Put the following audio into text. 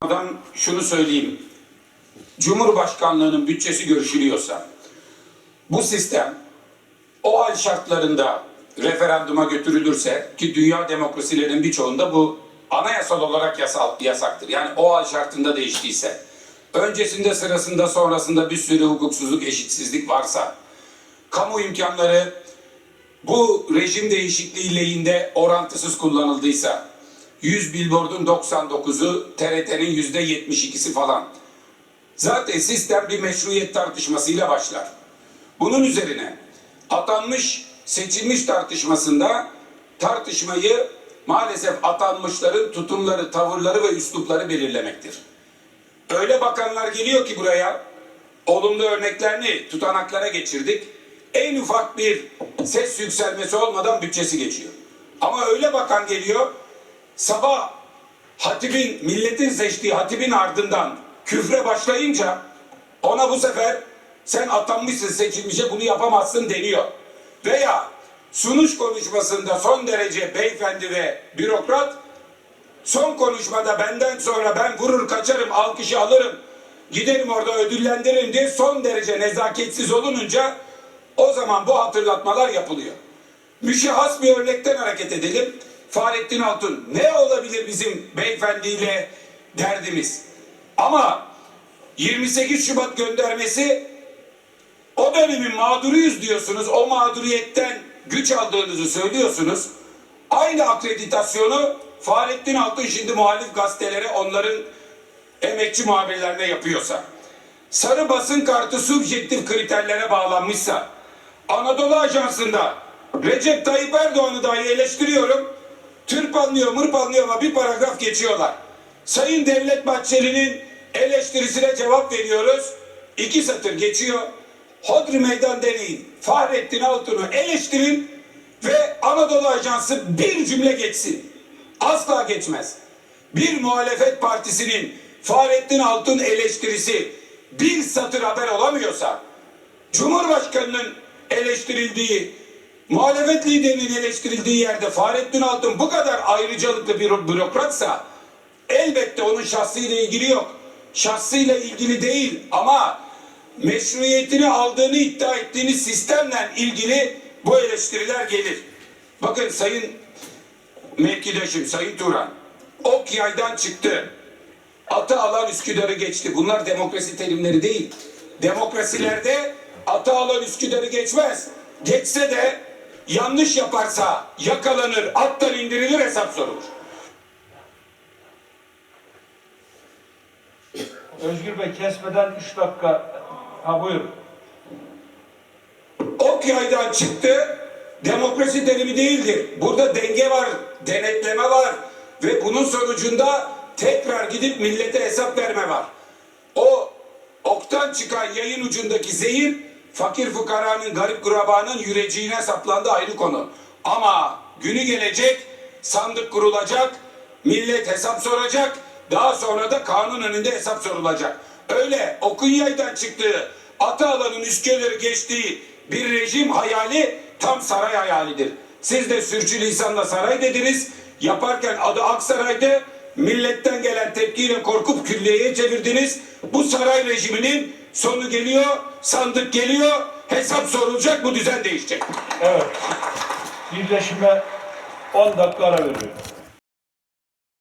Adam şunu söyleyeyim. Cumhurbaşkanlığının bütçesi görüşülüyorsa bu sistem o hal şartlarında referanduma götürülürse ki dünya demokrasilerinin birçoğunda bu anayasal olarak yasal, yasaktır. Yani o hal şartında değiştiyse öncesinde sırasında sonrasında bir sürü hukuksuzluk eşitsizlik varsa kamu imkanları bu rejim değişikliği lehinde orantısız kullanıldıysa 100 billboardun 99'u TRT'nin %72'si falan. Zaten sistem bir meşruiyet tartışmasıyla başlar. Bunun üzerine atanmış seçilmiş tartışmasında tartışmayı maalesef atanmışların tutumları, tavırları ve üslupları belirlemektir. Öyle bakanlar geliyor ki buraya olumlu örneklerini tutanaklara geçirdik. En ufak bir ses yükselmesi olmadan bütçesi geçiyor. Ama öyle bakan geliyor sabah hatibin, milletin seçtiği hatibin ardından küfre başlayınca ona bu sefer sen atanmışsın seçilmişe bunu yapamazsın deniyor. Veya sunuş konuşmasında son derece beyefendi ve bürokrat son konuşmada benden sonra ben vurur kaçarım alkışı alırım giderim orada ödüllendiririm diye son derece nezaketsiz olununca o zaman bu hatırlatmalar yapılıyor. Müşahhas bir örnekten hareket edelim. Fahrettin Altun ne olabilir bizim beyefendiyle derdimiz? Ama 28 Şubat göndermesi o dönemin mağduruyuz diyorsunuz. O mağduriyetten güç aldığınızı söylüyorsunuz. Aynı akreditasyonu Fahrettin Altun şimdi muhalif gazetelere onların emekçi muhabirlerine yapıyorsa, sarı basın kartı subjektif kriterlere bağlanmışsa, Anadolu Ajansı'nda Recep Tayyip Erdoğan'ı dahi eleştiriyorum. Tırpanlıyor, mırpanlıyor ama bir paragraf geçiyorlar. Sayın Devlet Bahçeli'nin eleştirisine cevap veriyoruz. İki satır geçiyor. Hodri meydan deneyin. Fahrettin Altun'u eleştirin ve Anadolu Ajansı bir cümle geçsin. Asla geçmez. Bir muhalefet partisinin Fahrettin Altun eleştirisi bir satır haber olamıyorsa Cumhurbaşkanının eleştirildiği, muhalefet liderinin eleştirildiği yerde Fahrettin Altun bu kadar ayrıcalıklı bir bürokratsa elbette onun şahsıyla ilgili yok. Şahsıyla ilgili değil ama meşruiyetini aldığını iddia ettiğiniz sistemle ilgili bu eleştiriler gelir. Bakın Sayın mevkidaşım Sayın Turan ok yaydan çıktı. Atı alan Üsküdar'ı geçti. Bunlar demokrasi terimleri değil. Demokrasilerde atı alan Üsküdar'ı geçmez. Geçse de yanlış yaparsa yakalanır, attan indirilir, hesap sorulur. Özgür Bey kesmeden 3 dakika. Ha buyur. Ok yaydan çıktı. Demokrasi terimi değildir. Burada denge var, denetleme var ve bunun sonucunda tekrar gidip millete hesap verme var. O oktan çıkan yayın ucundaki zehir fakir fukaranın, garip kurabanın yüreceğine saplandı ayrı konu. Ama günü gelecek, sandık kurulacak, millet hesap soracak, daha sonra da kanun önünde hesap sorulacak. Öyle okun yaydan çıktığı, atı alanın üsküdarı geçtiği bir rejim hayali tam saray hayalidir. Siz de sürçülisanla saray dediniz, yaparken adı Aksaray'dı, milletten gelen tepkiyle korkup külliyeye çevirdiniz. Bu saray rejiminin sonu geliyor, sandık geliyor, hesap sorulacak, bu düzen değişecek. Evet. Birleşime 10 dakika ara veriyorum.